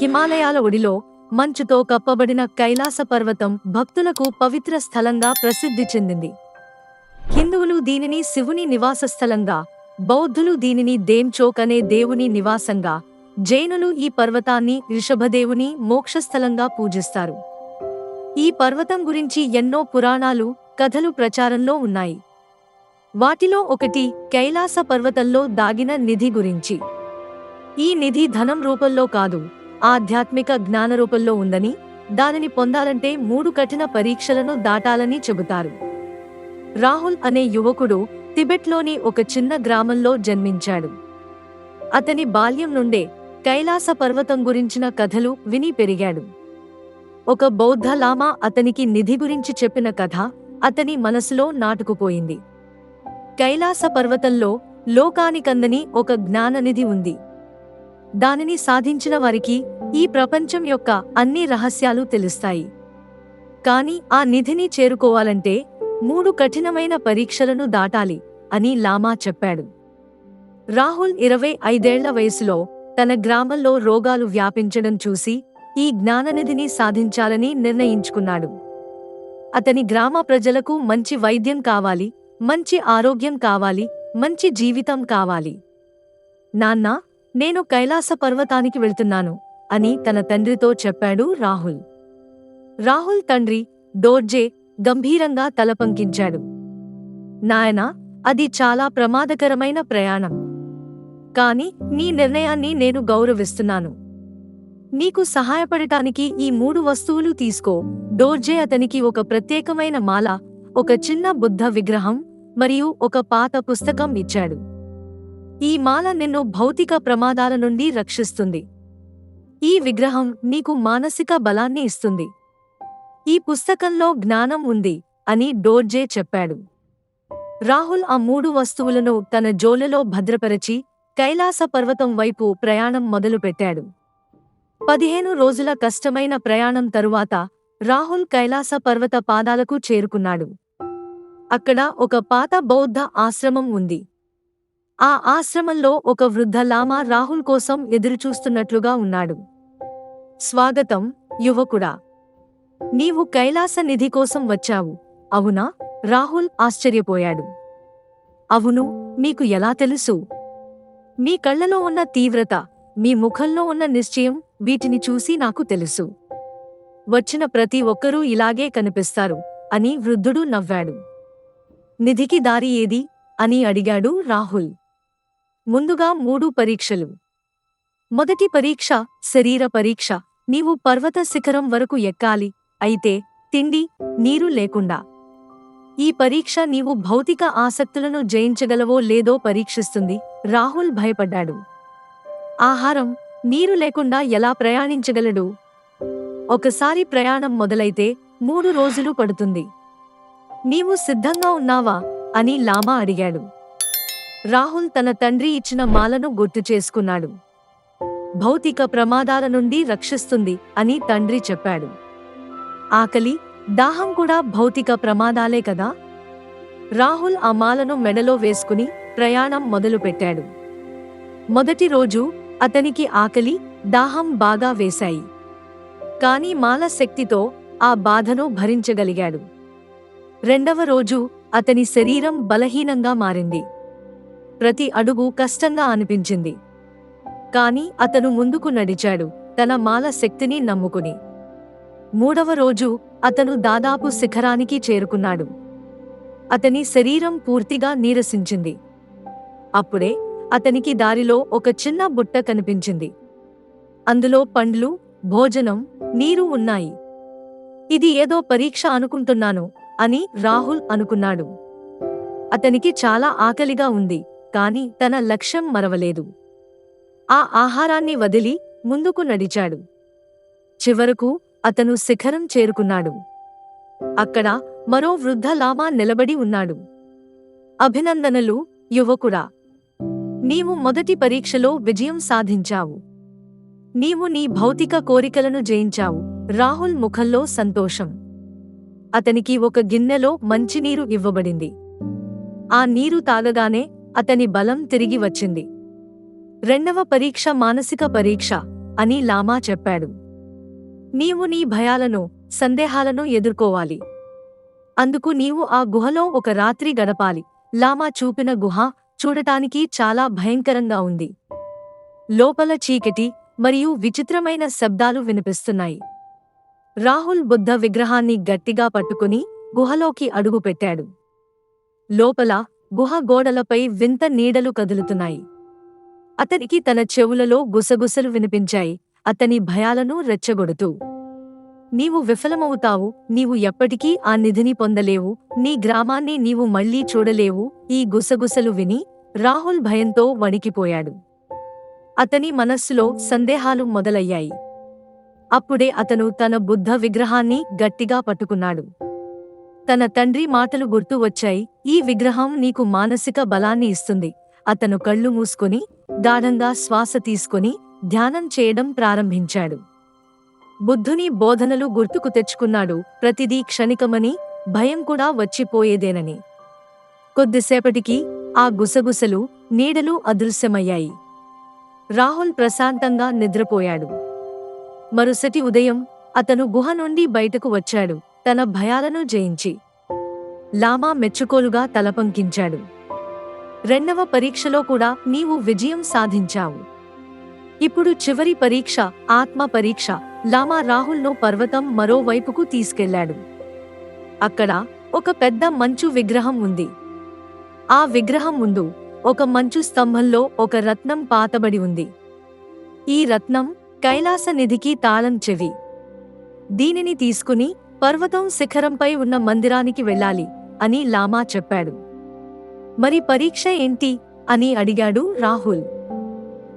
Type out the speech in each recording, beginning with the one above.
హిమాలయాల ఒడిలో మంచుతో కప్పబడిన కైలాస పర్వతం భక్తులకు పవిత్ర స్థలంగా ప్రసిద్ధి చెందింది. హిందువులు దీనిని శివుని నివాస స్థలంగా బౌద్ధులు దీనిని దేంచోక్ అనే దేవుని నివాసంగా జైనులు ఈ పర్వతాన్ని రిషభదేవుని మోక్షస్థలంగా పూజిస్తారు. ఈ పర్వతం గురించి ఎన్నో పురాణాలు కథలు ప్రచారంలో ఉన్నాయి. వాటిలో ఒకటి కైలాస పర్వతంలో దాగిన నిధి గురించి. ఈ నిధి ధనం రూపంలో కాదు ఆధ్యాత్మిక జ్ఞాన రూపంలో ఉందని దానిని పొందాలంటే మూడు కఠిన పరీక్షలను దాటాలని చెబుతారు. రాహుల్ అనే యువకుడు టిబెట్లోని ఒక చిన్న గ్రామంలో జన్మించాడు. అతని బాల్యం నుండే కైలాస పర్వతం గురించిన కథలు విని పెరిగాడు. ఒక బౌద్ధ లామా అతనికి నిధి గురించి చెప్పిన కథ అతని మనసులో నాటుకుపోయింది. కైలాస పర్వతంలో లోకానికందని ఒక జ్ఞాననిధి ఉంది. దానిని సాధించిన వారికి ఈ ప్రపంచం యొక్క అన్ని రహస్యాలు తెలుస్తాయి. కాని ఆ నిధిని చేరుకోవాలంటే మూడు కఠినమైన పరీక్షలను దాటాలి అని లామా చెప్పాడు. రాహుల్ ఇరవై ఐదేళ్ళ వయసులో తన గ్రామంలో రోగాలు వ్యాపించడం చూసి ఈ జ్ఞాననిధిని సాధించాలని నిర్ణయించుకున్నాడు. అతని గ్రామ ప్రజలకు మంచి వైద్యం కావాలి మంచి ఆరోగ్యం కావాలి మంచి జీవితం కావాలి. నాన్నా నేను కైలాస పర్వతానికి వెళ్తున్నాను అని తన తండ్రితో చెప్పాడు రాహుల్. రాహుల్ తండ్రి డోర్జే గంభీరంగా తలపంకించాడు. నాయనా అది చాలా ప్రమాదకరమైన ప్రయాణం. కాని నీ నిర్ణయాన్ని నేను గౌరవిస్తున్నాను. నీకు సహాయపడటానికి ఈ మూడు వస్తువులు తీసుకో. డోర్జే అతనికి ఒక ప్రత్యేకమైన మాల ఒక చిన్న బుద్ధ విగ్రహం మరియు ఒక పాత పుస్తకం ఇచ్చాడు. ఈ మాల నిన్ను భౌతిక ప్రమాదాల నుండి రక్షిస్తుంది. ఈ విగ్రహం నీకు మానసిక బలాన్ని ఇస్తుంది. ఈ పుస్తకంలో జ్ఞానం ఉంది అని డోర్జే చెప్పాడు. రాహుల్ ఆ మూడు వస్తువులను తన జోలెలో భద్రపరచి కైలాస పర్వతం వైపు ప్రయాణం మొదలుపెట్టాడు పదిహేను రోజుల కష్టమైన ప్రయాణం తరువాత రాహుల్ కైలాస పర్వత పాదాలకు చేరుకున్నాడు. అక్కడ ఒక పాత బౌద్ధ ఆశ్రమం ఉంది. ఆ ఆశ్రమంలో ఒక వృద్ధ లామా రాహుల్ కోసం ఎదురుచూస్తున్నట్లుగా ఉన్నాడు. స్వాగతం యువకుడా! నీవు కైలాస నిధి కోసం వచ్చావు. అవునా? రాహుల్ ఆశ్చర్యపోయాడు. అవును మీకు ఎలా తెలుసు? మీ కళ్ళలో ఉన్న తీవ్రత మీ ముఖంలో ఉన్న నిశ్చయం వీటిని చూసి నాకు తెలుసు. వచ్చిన ప్రతి ఒక్కరూ ఇలాగే కనిపిస్తారు అని వృద్ధుడు నవ్వాడు. నిధికి దారి ఏది? అని అడిగాడు రాహుల్. ముందుగా మూడు పరీక్షలు. మొదటి పరీక్ష శరీర పరీక్ష. నీవు పర్వత శిఖరం వరకు ఎక్కాలి. అయితే తిండి నీరు లేకుండా. ఈ పరీక్ష నీవు భౌతిక ఆసక్తులను జయించగలవో లేదో పరీక్షిస్తుంది. రాహుల్ భయపడ్డాడు. ఆహారం నీరు లేకుండా ఎలా ప్రయాణించగలడు? ఒకసారి ప్రయాణం మొదలైతే మూడు రోజులు పడుతుంది. నీవు సిద్ధంగా ఉన్నావా? అని లామా అడిగాడు. రాహుల్ తన తండ్రి ఇచ్చిన మాలను గుర్తు చేసుకున్నాడు. భౌతిక ప్రమాదాల నుండి రక్షిస్తుంది అని తండ్రి చెప్పాడు. ఆకలి దాహం కూడా భౌతిక ప్రమాదాలే కదా? రాహుల్ ఆ మాలను మెడలో వేసుకుని ప్రయాణం మొదలుపెట్టాడు. మొదటి రోజు అతనికి ఆకలి దాహం బాగా వేశాయి. కాని మాల శక్తితో ఆ బాధను భరించగలిగాడు. రెండవ రోజు అతని శరీరం బలహీనంగా మారింది. ప్రతి అడుగు కష్టంగా అనిపించింది. కాని అతను ముందుకు నడిచాడు తన మాల శక్తిని నమ్ముకుని. మూడవ రోజు అతను దాదాపు శిఖరానికి చేరుకున్నాడు. అతని శరీరం పూర్తిగా నీరసించింది. అప్పుడే అతనికి దారిలో ఒక చిన్న బుట్ట కనిపించింది. అందులో పండ్లు భోజనం నీరు ఉన్నాయి. ఇది ఏదో పరీక్ష అనుకుంటున్నాను అని రాహుల్ అనుకున్నాడు. అతనికి చాలా ఆకలిగా ఉంది. కాని తన లక్ష్యం మరవలేదు. ఆ ఆహారాన్ని వదిలి ముందుకు నడిచాడు. చివరకు అతను శిఖరం చేరుకున్నాడు. అక్కడ మరో వృద్ధ లామా నిలబడి ఉన్నాడు. అభినందనలు యువకుడా! నీవు మొదటి పరీక్షలో విజయం సాధించావు. నీవు నీ భౌతిక కోరికలను జయించావు. రాహుల్ ముఖంలో సంతోషం. అతనికి ఒక గిన్నెలో మంచినీరు ఇవ్వబడింది. ఆ నీరు తాగగానే అతని బలం తిరిగి వచ్చింది. రెండవ పరీక్ష మానసిక పరీక్ష అని లామా చెప్పాడు. నీవు నీ భయాలను సందేహాలను ఎదుర్కోవాలి. అందుకు నీవు ఆ గుహలో ఒక రాత్రి గడపాలి. లామా చూపిన గుహ చూడటానికి చాలా భయంకరంగా ఉంది. లోపల చీకటి మరియు విచిత్రమైన శబ్దాలు వినిపిస్తున్నాయి. రాహుల్ బుద్ధ విగ్రహాన్ని గట్టిగా పట్టుకుని గుహలోకి అడుగుపెట్టాడు. లోపల గుహ గోడలపై వింత నీడలు కదులుతున్నాయి. అతనికి తన చెవులలో గుసగుసలు వినిపించాయి. అతని భయాలను రెచ్చగొడుతూ నీవు విఫలమవుతావు. నీవు ఎప్పటికీ ఆ నిధిని పొందలేవు. నీ గ్రామాన్ని నీవు మళ్ళీ చూడలేవు. ఈ గుసగుసలు విని రాహుల్ భయంతో వణికిపోయాడు. అతని మనస్సులో సందేహాలు మొదలయ్యాయి. అప్పుడే అతను తన బుద్ధ విగ్రహాన్ని గట్టిగా పట్టుకున్నాడు. తన తండ్రి మాటలు గుర్తు వచ్చాయి. ఈ విగ్రహం నీకు మానసిక బలాన్ని ఇస్తుంది. అతను కళ్ళు మూసుకొని గాఢంగా శ్వాస తీసుకొని ధ్యానం చేయడం ప్రారంభించాడు. బుద్ధుని బోధనలు గుర్తుకు తెచ్చుకున్నాడు. ప్రతిదీ క్షణికమని భయం కూడా వచ్చిపోయేదేనని. కొద్దిసేపటికి ఆ గుసగుసలు నీడలు అదృశ్యమయ్యాయి. రాహుల్ ప్రశాంతంగా నిద్రపోయాడు. మరుసటి ఉదయం అతను గుహ నుండి బయటకు వచ్చాడు. తన భయాలను జయించి. లామా మెచ్చుకోలుగా తలపంకించాడు. రెండవ పరీక్షలో కూడా నీవు విజయం సాధించావు. ఇప్పుడు చివరి పరీక్ష ఆత్మ పరీక్ష. లామా రాహుల్ను పర్వతం మరోవైపుకు తీసుకెళ్ళాడు. అక్కడ ఒక పెద్ద మంచు విగ్రహం ఉంది. ఆ విగ్రహం ముందు ఒక మంచు స్తంభంలో ఒక రత్నం పాతబడి ఉంది. ఈ రత్నం కైలాస నిధికి తాళం చెవి. దీనిని తీసుకుని పర్వతం శిఖరంపై ఉన్న మందిరానికి వెళ్ళాలి అని లామా చెప్పాడు. మరి పరీక్ష ఏంటి? అని అడిగాడు రాహుల్.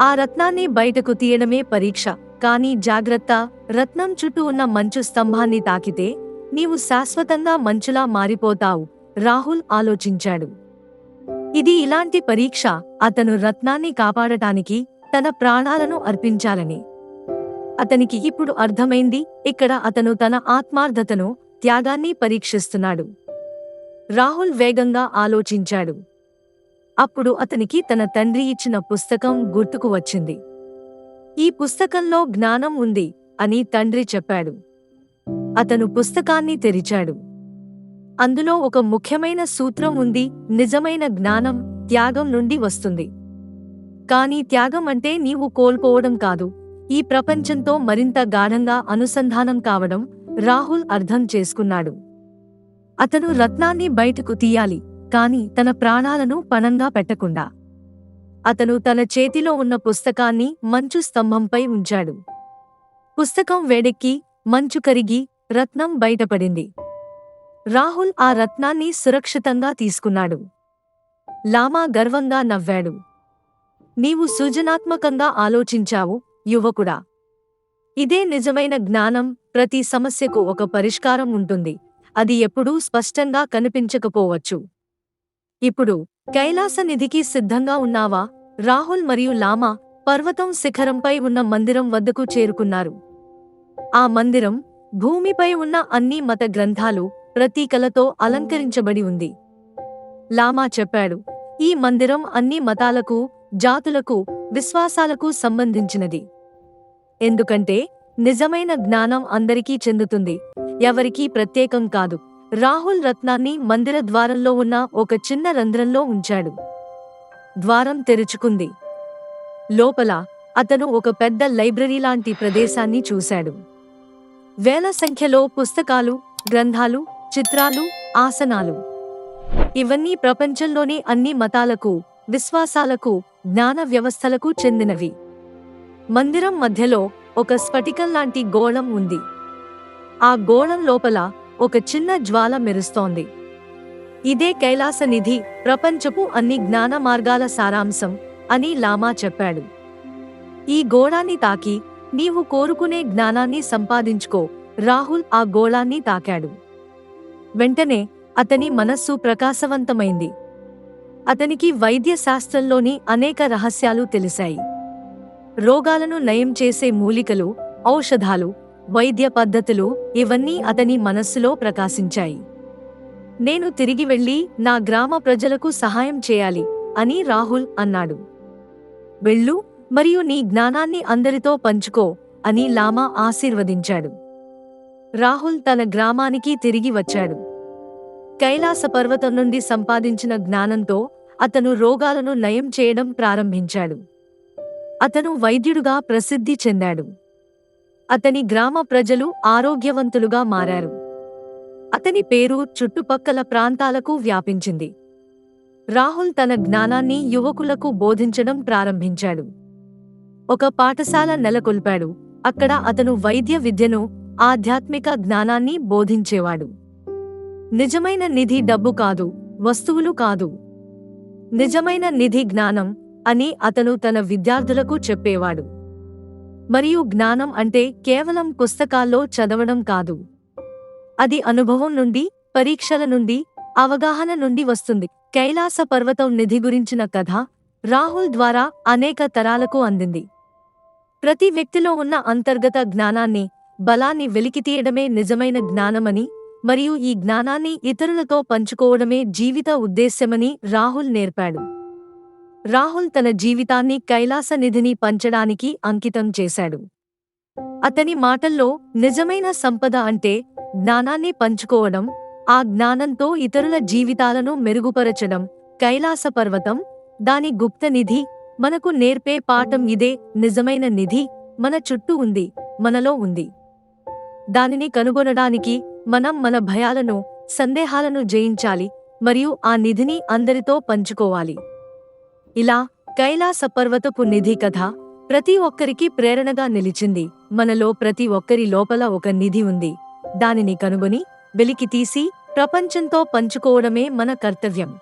ఆ రత్నాన్ని బయటకు తీయడమే పరీక్ష కానీ జాగ్రత్త రత్నం చుట్టూ ఉన్న మంచు స్తంభాన్ని తాకితే నీవు శాశ్వతంగా మంచులా మారిపోతావు రాహుల్ ఆలోచించాడు. ఇది ఇలాంటి పరీక్ష అతను రత్నాన్ని కాపాడటానికి తన ప్రాణాలను అర్పించాలని. అతనికి ఇప్పుడు అర్థమైంది ఇక్కడ అతను తన ఆత్మార్థతను త్యాగాన్ని పరీక్షిస్తున్నాడు. రాహుల్ వేగంగా ఆలోచించాడు. అప్పుడు అతనికి తన తండ్రి ఇచ్చిన పుస్తకం గుర్తుకు వచ్చింది. ఈ పుస్తకంలో జ్ఞానం ఉంది అని తండ్రి చెప్పాడు. అతను పుస్తకాన్ని తెరిచాడు. అందులో ఒక ముఖ్యమైన సూత్రం ఉంది నిజమైన జ్ఞానం త్యాగం నుండి వస్తుంది. కాని త్యాగం అంటే నీవు కోల్పోవడం కాదు. ఈ ప్రపంచంతో మరింత గాఢంగా అనుసంధానం కావడం రాహుల్ అర్థం చేసుకున్నాడు. అతను రత్నాన్ని బయటకు తీయాలి కాని తన ప్రాణాలను పణంగా పెట్టకుండా. అతను తన చేతిలో ఉన్న పుస్తకాన్ని మంచు స్తంభంపై ఉంచాడు. పుస్తకం వేడెక్కి మంచు కరిగి రత్నం బయటపడింది. రాహుల్ ఆ రత్నాన్ని సురక్షితంగా తీసుకున్నాడు. లామా గర్వంగా నవ్వాడు. నీవు సృజనాత్మకంగా ఆలోచించావు యువకుడా! ఇదే నిజమైన జ్ఞానం ప్రతి సమస్యకు ఒక పరిష్కారం ఉంటుంది. అది ఎప్పుడూ స్పష్టంగా కనిపించకపోవచ్చు. ఇప్పుడు కైలాస నిధికి సిద్ధంగా ఉన్నావా? రాహుల్ మరియు లామా పర్వతం శిఖరంపై ఉన్న మందిరం వద్దకు చేరుకున్నారు. ఆ మందిరం భూమిపై ఉన్న అన్ని మత గ్రంథాలు ప్రతీకలతో అలంకరించబడి ఉంది. లామా చెప్పాడు ఈ మందిరం అన్ని మతాలకు జాతులకు విశ్వాసాలకు సంబంధించినది. ఎందుకంటే నిజమైన జ్ఞానం అందరికీ చెందుతుంది. ఎవరికీ ప్రత్యేకం కాదు. రాహుల్ రత్నాన్ని మందిర ద్వారంలో ఉన్న ఒక చిన్న రంధ్రంలో ఉంచాడు. ద్వారం తెరుచుకుంది. లోపల అతను ఒక పెద్ద లైబ్రరీ లాంటి ప్రదేశాన్ని చూశాడు. వేల సంఖ్యలో పుస్తకాలు గ్రంథాలు చిత్రాలు ఆసనాలు. ఇవన్నీ ప్రపంచంలోని అన్ని మతాలకు విశ్వాసాలకు జ్ఞాన వ్యవస్థలకు చెందినవి. మందిరం మధ్యలో ఒక స్ఫటికం లాంటి గోళం ఉంది. ఆ గోళం లోపల ఒక చిన్న జ్వాల మెరుస్తోంది. ఇదే కైలాస నిధి ప్రపంచపు అన్ని జ్ఞాన మార్గాల సారాంశం అని లామా చెప్పాడు. ఈ గోళాన్ని తాకి నీవు కోరుకునే జ్ఞానాన్ని సంపాదించుకో. రాహుల్ ఆ గోళాన్ని తాకాడు. వెంటనే అతని మనస్సు ప్రకాశవంతమైంది. అతనికి వైద్య శాస్త్రంలోని అనేక రహస్యాలు తెలిసాయి రోగాలను నయం చేసే మూలికలు ఔషధాలు వైద్య పద్ధతులు ఇవన్నీ అతని మనస్సులో ప్రకాశించాయి. నేను తిరిగి వెళ్ళి నా గ్రామ ప్రజలకు సహాయం చేయాలి అని రాహుల్ అన్నాడు. వెళ్ళు మరియు నీ జ్ఞానాన్ని అందరితో పంచుకో అని లామా ఆశీర్వదించాడు. రాహుల్ తన గ్రామానికి తిరిగి వచ్చాడు. కైలాస పర్వతం నుండి సంపాదించిన జ్ఞానంతో అతను రోగాలను నయం చేయడం ప్రారంభించాడు. అతను వైద్యుడుగా ప్రసిద్ధి చెందాడు. అతని గ్రామ ప్రజలు ఆరోగ్యవంతులుగా మారారు. అతని పేరు చుట్టుపక్కల ప్రాంతాలకు వ్యాపించింది. రాహుల్ తన జ్ఞానాన్ని యువకులకు బోధించడం ప్రారంభించాడు. ఒక పాఠశాల నెలకొల్పాడు. అక్కడ అతను వైద్య విద్యను ఆధ్యాత్మిక జ్ఞానాన్ని బోధించేవాడు. నిజమైన నిధి డబ్బు కాదు వస్తువులు కాదు. నిజమైన నిధి జ్ఞానం అని అతను తన విద్యార్థులకు చెప్పేవాడు. మరియు జ్ఞానం అంటే కేవలం పుస్తకాల్లో చదవడం కాదు. అది అనుభవం నుండి పరీక్షల నుండి అవగాహన నుండి వస్తుంది. కైలాస పర్వతం నిధి గురించిన కథ రాహుల్ ద్వారా అనేక తరాలకు అందింది. ప్రతి వ్యక్తిలో ఉన్న అంతర్గత జ్ఞానాన్ని బలాన్ని వెలికితీయడమే నిజమైన జ్ఞానమని మరియు ఈ జ్ఞానాన్ని ఇతరులతో పంచుకోవడమే జీవిత ఉద్దేశ్యమని రాహుల్ నేర్పాడు. రాహుల్ తన జీవితాన్ని కైలాస నిధిని పంచడానికి అంకితం చేశాడు. అతని మాటల్లో నిజమైన సంపద అంటే జ్ఞానాన్ని పంచుకోవడం ఆ జ్ఞానంతో ఇతరుల జీవితాలను మెరుగుపరచడం కైలాస పర్వతం దాని గుప్త నిధి మనకు నేర్పే పాఠం ఇదే నిజమైన నిధి మన చుట్టూ ఉంది మనలో ఉంది. దానిని కనుగొనడానికి మనం మన భయాలను సందేహాలను జయించాలి మరియు ఆ నిధిని అందరితో పంచుకోవాలి. ఇలా కైలాస పర్వతపు నిధి కథ ప్రతి ఒక్కరికి ప్రేరణగా నిలిచింది. మనలో ప్రతి ఒక్కరి లోపల ఒక నిధి ఉంది. దానిని కనుగొని వెలికి తీసి ప్రపంచంతో పంచుకోవడమే మన కర్తవ్యం.